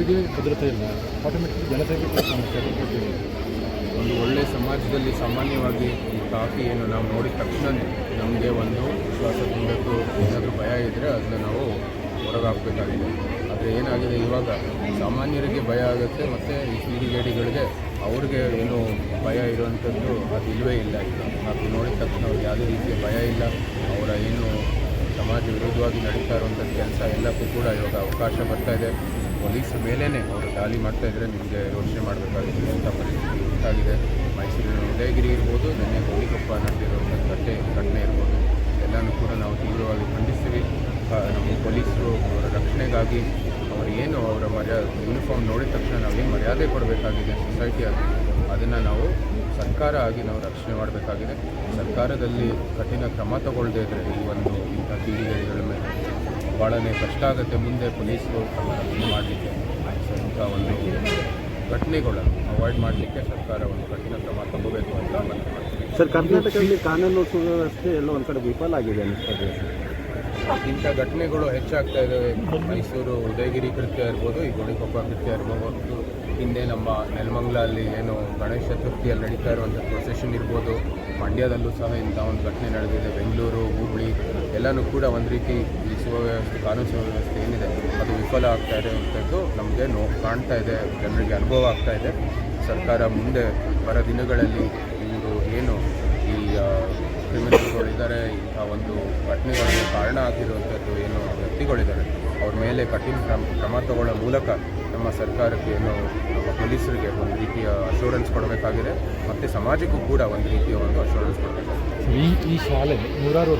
ಅವರಿಗೆ ಭದ್ರತೆ ಇಲ್ಲ. ಆಟೋಮೆಟಿಕ್ ಜನತೆಗೆ. ಒಂದು ಒಳ್ಳೆಯ ಸಮಾಜದಲ್ಲಿ ಸಾಮಾನ್ಯವಾಗಿ ಈ ಕಾಫಿ ಏನು ನಾವು ನೋಡಿದ ತಕ್ಷಣ ನಮಗೆ ಒಂದು ವಿಶ್ವಾಸ ತುಂಬಬೇಕು, ಏನಾದರೂ ಭಯ ಇದ್ದರೆ ಅದನ್ನ ನಾವು ಹೊರಗಾಕಬೇಕಾಗಿದೆ. ಆದರೆ ಏನಾಗಿದೆ ಇವಾಗ? ಸಾಮಾನ್ಯರಿಗೆ ಭಯ ಆಗುತ್ತೆ ಮತ್ತು ಈ ಕಿಡಿಗೇಡಿಗಳಿಗೆ ಅವ್ರಿಗೆ ಏನು ಭಯ ಇರುವಂಥದ್ದು ಅದು ಇಲ್ಲವೇ ಇಲ್ಲ. ಅದು ನೋಡಿದ ತಕ್ಷಣ ಅವ್ರಿಗೆ ಯಾವುದೇ ರೀತಿಯ ಭಯ ಇಲ್ಲ. ಅವರ ಏನು ಸಮಾಜ ವಿರುದ್ಧವಾಗಿ ನಡೀತಾ ಇರುವಂಥ ಕೆಲಸ ಎಲ್ಲಕ್ಕೂ ಕೂಡ ಇವಾಗ ಅವಕಾಶ ಬರ್ತಾ ಇದೆ. ಪೊಲೀಸ್ ಮೇಲೇ ಅವರು ದಾಳಿ ಮಾಡ್ತಾ ಇದ್ರೆ ನಿಮಗೆ ಯೋಚನೆ ಮಾಡಬೇಕಾಗಿದೆ ಅಂತ ಪರಿಸ್ಥಿತಿ ಉಂಟಾಗಿದೆ. ಮೈಸೂರಿನ ಉದಯಗಿರಿ ಇರ್ಬೋದು, ನಿನ್ನೆ ಗೋಲಿಕೊಪ್ಪ ನಡೆದಿರುವಂಥ ಘಟನೆ ಘಟನೆ ಇರ್ಬೋದು, ಎಲ್ಲನೂ ಕೂಡ ನಾವು ತೀವ್ರವಾಗಿ ಖಂಡಿಸ್ತೀವಿ. ನಮ್ಮ ಪೊಲೀಸರು ಅವರ ರಕ್ಷಣೆಗಾಗಿ ಅವರು ಏನು ಅವರ ಮರ್ಯಾದೆ ಯೂನಿಫಾರ್ಮ್ ನೋಡಿದ ತಕ್ಷಣ ನಾವೇನು ಮರ್ಯಾದೆ ಕೊಡಬೇಕಾಗಿದೆ ಸೊಸೈಟಿ ಸೊಸೈಟಿಯಾಗಿ ಅದನ್ನು ನಾವು ಸರ್ಕಾರ ಆಗಿ ನಾವು ರಕ್ಷಣೆ ಮಾಡಬೇಕಾಗಿದೆ. ಸರ್ಕಾರದಲ್ಲಿ ಕಠಿಣ ಕ್ರಮ ತಗೊಳ್ಳದೇ ಇದ್ದರೆ ಈ ಒಂದು ಇಂಥ ಪೀಳಿಗೆಗಳ ಮೇಲೆ. ಭಾಳನೇ ಕಷ್ಟ ಆಗುತ್ತೆ. ಮುಂದೆ ಪೊಲೀಸರು ಮಾಡಲಿಕ್ಕೆ ಅಂತ ಒಂದು ಘಟನೆಗಳನ್ನು ಅವಾಯ್ಡ್ ಮಾಡಲಿಕ್ಕೆ ಸರ್ಕಾರ ಒಂದು ಕಠಿಣ ಕ್ರಮ ತಗೋಬೇಕು ಅಂತ ಮನವಿ ಸರ್, ಕರ್ನಾಟಕದಲ್ಲಿ ಕಾನೂನು ಸುವ್ಯವಸ್ಥೆ ಎಲ್ಲ ಒಂದು ಕಡೆ ವಿಫಲ ಆಗಿದೆ ಅನಿಸ್ತದೆ ಇಂಥ ಘಟನೆಗಳು ಹೆಚ್ಚಾಗ್ತಾ ಇದ್ದಾವೆ ಮೈಸೂರು ಉದಯಗಿರಿ ಕೃತ್ಯ ಇರ್ಬೋದು, ಈ ಗೋಣಿಕೊಪ್ಪ ಕೃತ್ಯ ಇರ್ಬೋದು ಹಿಂದೆ ನಮ್ಮ ನೆಲಮಂಗ್ಲ ಅಲ್ಲಿ ಏನು ಗಣೇಶ ಚತುರ್ಥಿಯಲ್ಲಿ ನಡೀತಾ ಇರುವಂಥ ಪ್ರೊಸೆಷನ್ ಇರ್ಬೋದು, ಮಂಡ್ಯದಲ್ಲೂ ಸಹ ಇಂಥ ಒಂದು ಘಟನೆ ನಡೆದಿದೆ. ಬೆಂಗಳೂರು ಹುಬ್ಬಳ್ಳಿ ಎಲ್ಲನೂ ಕೂಡ ಒಂದು ರೀತಿ ಈ ಸುವ್ಯವಸ್ಥೆ ಕಾನೂನು ಸುವ್ಯವಸ್ಥೆ ಏನಿದೆ, ಅದು ವಿಫಲ ಆಗ್ತಾ ಅಂತದ್ದು ನಮಗೆ ನೋ ಕಾಣ್ತಾ ಇದೆ, ಜನರಿಗೆ ಅನುಭವ ಆಗ್ತಾ ಇದೆ. ಸರ್ಕಾರ ಮುಂದೆ ಬರ ದಿನಗಳಲ್ಲಿ ಇವರು ಏನು ಕ್ರಿಮಿನಲ್ಗಳಿದ್ದಾರೆ ಇಂಥ ಒಂದು ಘಟನೆಗಳಿಗೆ ಕಾರಣ ಆಗಿರುವಂಥದ್ದು ಏನು ವ್ಯಕ್ತಿಗಳಿದ್ದಾರೆ, ಅವ್ರ ಮೇಲೆ ಕಠಿಣ ಕ್ರಮ ಕ್ರಮ ತಗೊಳ್ಳೋ ಮೂಲಕ ನಮ್ಮ ಸರ್ಕಾರಕ್ಕೆ ಏನು, ನಮ್ಮ ಪೊಲೀಸರಿಗೆ ಒಂದು ರೀತಿಯ ಅಶೂರೆನ್ಸ್ ಕೊಡಬೇಕಾಗಿದೆ, ಮತ್ತು ಸಮಾಜಕ್ಕೂ ಕೂಡ ಒಂದು ರೀತಿಯ ಒಂದು ಅಶೂರೆನ್ಸ್ ಕೊಡಬೇಕಾಗಿದೆ. ಈ ಈ ಶಾಲೆ ನೂರಾರು